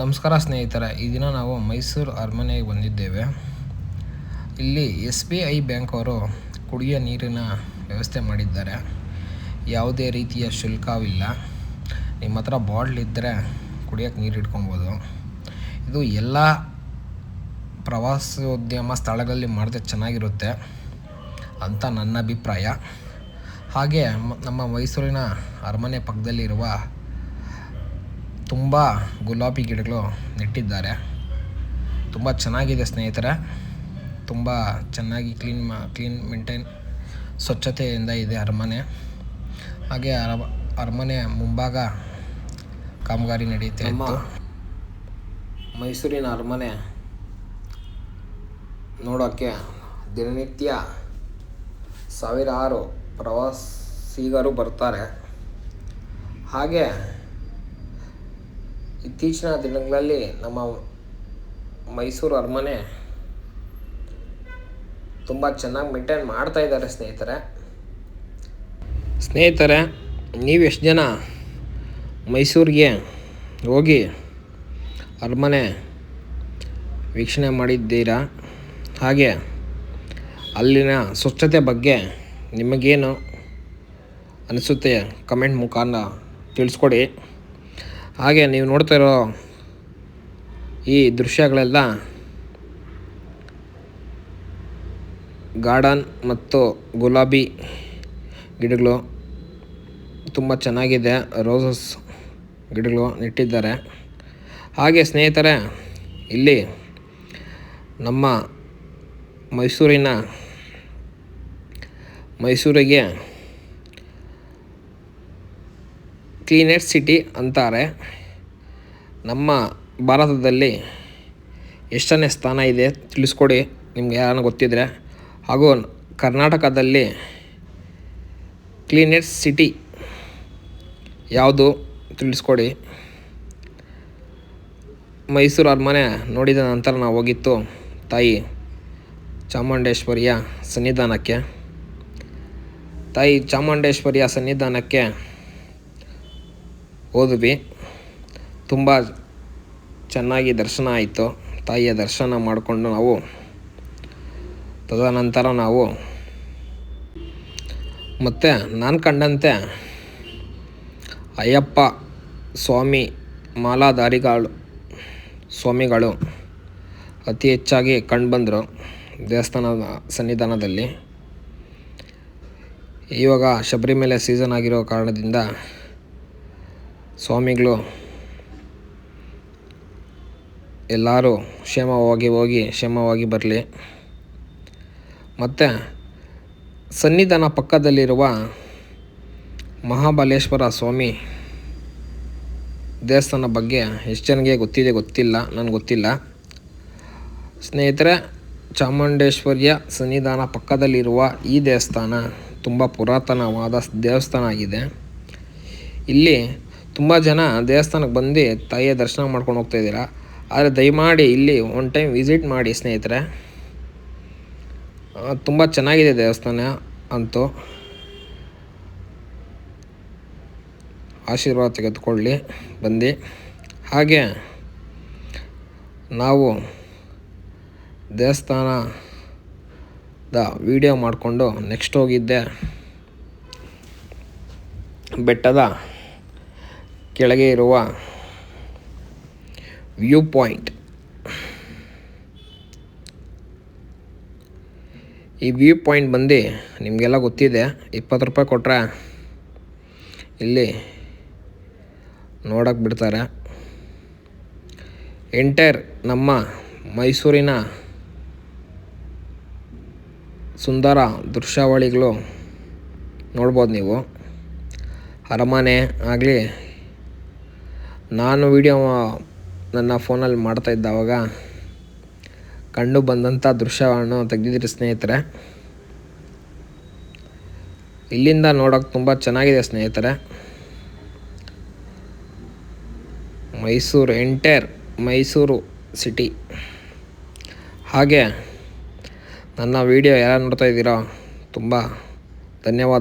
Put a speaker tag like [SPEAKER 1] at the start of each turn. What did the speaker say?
[SPEAKER 1] ನಮಸ್ಕಾರ ಸ್ನೇಹಿತರೆ, ಈ ದಿನ ನಾವು ಮೈಸೂರು ಅರಮನೆಗೆ ಬಂದಿದ್ದೇವೆ. ಇಲ್ಲಿ ಎಸ್ ಬಿ ಐ ಬ್ಯಾಂಕ್ ಅವರು ಕುಡಿಯೋ ನೀರಿನ ವ್ಯವಸ್ಥೆ ಮಾಡಿದ್ದಾರೆ. ಯಾವುದೇ ರೀತಿಯ ಶುಲ್ಕವಿಲ್ಲ. ನಿಮ್ಮ ಹತ್ರ ಬಾಟ್ಲ್ ಇದ್ದರೆ ಕುಡಿಯೋಕ್ಕೆ ನೀರು ಇಟ್ಕೊಬೋದು ಇದು ಎಲ್ಲ ಪ್ರವಾಸೋದ್ಯಮ ಸ್ಥಳಗಳಲ್ಲಿ ಮಾಡಿದ್ರೆ ಚೆನ್ನಾಗಿರುತ್ತೆ ಅಂತ ನನ್ನ ಅಭಿಪ್ರಾಯ. ಹಾಗೆ ನಮ್ಮ ಮೈಸೂರಿನ ಅರಮನೆ ಪಕ್ಕದಲ್ಲಿರುವ ತುಂಬ ಗುಲಾಬಿ ಗಿಡಗಳು ನೆಟ್ಟಿದ್ದಾರೆ. ತುಂಬ ಚೆನ್ನಾಗಿದೆ ಸ್ನೇಹಿತರೆ. ತುಂಬ ಚೆನ್ನಾಗಿ ಕ್ಲೀನ್ ಮಾ ಕ್ಲೀನ್ ಮೇಂಟೈನ್ ಸ್ವಚ್ಛತೆಯಿಂದ ಇದೆ ಅರಮನೆ. ಹಾಗೆ ಅರ ಅರಮನೆ ಮುಂಭಾಗ ಕಾಮಗಾರಿ ನಡೆಯುತ್ತೆ ಮೈಸೂರಿನ ಅರಮನೆ ನೋಡೋಕ್ಕೆ ದಿನನಿತ್ಯ ಸಾವಿರಾರು ಪ್ರವಾಸಿಗರು ಬರ್ತಾರೆ. ಹಾಗೆ ಇತ್ತೀಚಿನ ದಿನಗಳಲ್ಲಿ ನಮ್ಮ ಮೈಸೂರು ಅರಮನೆ ತುಂಬ ಚೆನ್ನಾಗಿ ಮೇಂಟೈನ್ ಮಾಡ್ತಾ ಇದ್ದಾರೆ ಸ್ನೇಹಿತರೆ. ಸ್ನೇಹಿತರೆ, ನೀವು ಎಷ್ಟು ಜನ ಮೈಸೂರಿಗೆ ಹೋಗಿ ಅರಮನೆ ವೀಕ್ಷಣೆ ಮಾಡಿದ್ದೀರಾ? ಹಾಗೆ ಅಲ್ಲಿನ ಸ್ವಚ್ಛತೆ ಬಗ್ಗೆ ನಿಮಗೇನು ಅನಿಸುತ್ತೆ? ಕಮೆಂಟ್ ಮುಖಾಂತರ ತಿಳಿಸ್ಕೊಡಿ. ಹಾಗೆ ನೀವು ನೋಡ್ತಾ ಇರೋ ಈ ದೃಶ್ಯಗಳೆಲ್ಲ ಗಾರ್ಡನ್ ಮತ್ತು ಗುಲಾಬಿ ಗಿಡಗಳು ತುಂಬ ಚೆನ್ನಾಗಿದೆ, ರೋಸಸ್ ಗಿಡಗಳು ನೆಟ್ಟಿದ್ದಾರೆ. ಹಾಗೆ ಸ್ನೇಹಿತರೆ, ಇಲ್ಲಿ ನಮ್ಮ ಮೈಸೂರಿನ ಮೈಸೂರಿಗೆ ಕ್ಲೀನೆಸ್ಟ್ ಸಿಟಿ ಅಂತಾರೆ. ನಮ್ಮ ಭಾರತದಲ್ಲಿ ಎಷ್ಟನೇ ಸ್ಥಾನ ಇದೆ ತಿಳಿಸ್ಕೊಡಿ, ನಿಮ್ಗೆ ಯಾರನ್ನ ಗೊತ್ತಿದ್ರೆ. ಹಾಗೂ ಕರ್ನಾಟಕದಲ್ಲಿ ಕ್ಲೀನೆಸ್ಟ್ ಸಿಟಿ ಯಾವುದು ತಿಳಿಸ್ಕೊಡಿ. ಮೈಸೂರು ಅರಮನೆ ನೋಡಿದ ನಂತರ ನಾವು ಹೋಗಿತ್ತು ತಾಯಿ ಚಾಮುಂಡೇಶ್ವರಿಯ ಸನ್ನಿಧಾನಕ್ಕೆ. ತಾಯಿ ಚಾಮುಂಡೇಶ್ವರಿಯ ಸನ್ನಿಧಾನಕ್ಕೆ ಹೋದ್ವಿ ತುಂಬ ಚೆನ್ನಾಗಿ ದರ್ಶನ ಆಯಿತು. ತಾಯಿಯ ದರ್ಶನ ಮಾಡಿಕೊಂಡು ನಾವು ತದನಂತರ ನಾವು ಮತ್ತು ನಾನು ಕಂಡಂತೆ ಅಯ್ಯಪ್ಪ ಸ್ವಾಮಿ ಮಾಲಾಧಾರಿಗಳು, ಸ್ವಾಮಿಗಳು ಅತಿ ಹೆಚ್ಚಾಗಿ ಕಂಡುಬಂದರು ದೇವಸ್ಥಾನದ ಸನ್ನಿಧಾನದಲ್ಲಿ. ಇವಾಗ ಶಬರಿಮಲೆ ಸೀಸನ್ ಆಗಿರೋ ಕಾರಣದಿಂದ ಸ್ವಾಮಿಗಳು, ಎಲ್ಲರೂ ಕ್ಷೇಮವಾಗಿ ಹೋಗಿ, ಕ್ಷೇಮವಾಗಿ ಬರಲಿ. ಮತ್ತು ಸನ್ನಿಧಾನ ಪಕ್ಕದಲ್ಲಿರುವ ಮಹಾಬಲೇಶ್ವರ ಸ್ವಾಮಿ ದೇವಸ್ಥಾನ ಬಗ್ಗೆ ಎಷ್ಟು ಜನಗೆ ಗೊತ್ತಿದೆ ಗೊತ್ತಿಲ್ಲ, ನನಗೆ ಗೊತ್ತಿಲ್ಲ. ಸ್ನೇಹಿತರೆ, ಚಾಮುಂಡೇಶ್ವರಿಯ ಸನ್ನಿಧಾನ ಪಕ್ಕದಲ್ಲಿರುವ ಈ ದೇವಸ್ಥಾನ ತುಂಬ ಪುರಾತನವಾದ ದೇವಸ್ಥಾನ ಆಗಿದೆ. ಇಲ್ಲಿ ತುಂಬ ಜನ ದೇವಸ್ಥಾನಕ್ಕೆ ಬಂದು ತಾಯಿಯ ದರ್ಶನ ಮಾಡ್ಕೊಂಡು ಹೋಗ್ತಾ ಇದ್ದೀರಾ. ಆದರೆ ದಯಮಾಡಿ ಇಲ್ಲಿ ಒನ್ ಟೈಮ್ ವಿಸಿಟ್ ಮಾಡಿ ಸ್ನೇಹಿತರೆ. ತುಂಬ ಚೆನ್ನಾಗಿದೆ ದೇವಸ್ಥಾನ ಅಂತೂ. ಆಶೀರ್ವಾದ ತೆಗೆದುಕೊಳ್ಳಿ, ಬಂದು. ಹಾಗೆ ನಾವು ದೇವಸ್ಥಾನದ ವಿಡಿಯೋ ಮಾಡಿಕೊಂಡು ನೆಕ್ಸ್ಟ್ ಹೋಗಿದ್ದೆ. ಬೆಟ್ಟದ ಕೆಳಗೆ ಇರುವ ವ್ಯೂ ಪಾಯಿಂಟ್. ಈ ವ್ಯೂ ಪಾಯಿಂಟ್ ಬಂದು ನಿಮಗೆಲ್ಲ ಗೊತ್ತಿದೆ, ಇಪ್ಪತ್ತು ರೂಪಾಯಿ ಕೊಟ್ಟರೆ ಇಲ್ಲಿ ನೋಡೋಕೆ ಬಿಡ್ತಾರೆ. ಎಂಟೈರ್ ನಮ್ಮ ಮೈಸೂರಿನ ಸುಂದರ ದೃಶ್ಯಾವಳಿಗಳು ನೋಡ್ಬೋದು ನೀವು. ಅರಮನೆ ಆಗಲಿ ನಾನು ವಿಡಿಯೋ ನನ್ನ ಫೋನಲ್ಲಿ ಮಾಡ್ತಾ ಇದ್ದಾವಾಗ ಕಂಡು ಬಂದಂಥ ದೃಶ್ಯವನ್ನು ತೆಗೆದಿದ್ರಿ ಸ್ನೇಹಿತರೆ. ಇಲ್ಲಿಂದ ನೋಡೋಕೆ ತುಂಬ ಚೆನ್ನಾಗಿದೆ ಸ್ನೇಹಿತರೆ. Mysuru entire Mysuru city. ಹಾಗೆ ನನ್ನ ವಿಡಿಯೋ ಯಾರು ನೋಡ್ತಾ ಇದ್ದೀರೋ ತುಂಬ ಧನ್ಯವಾದ.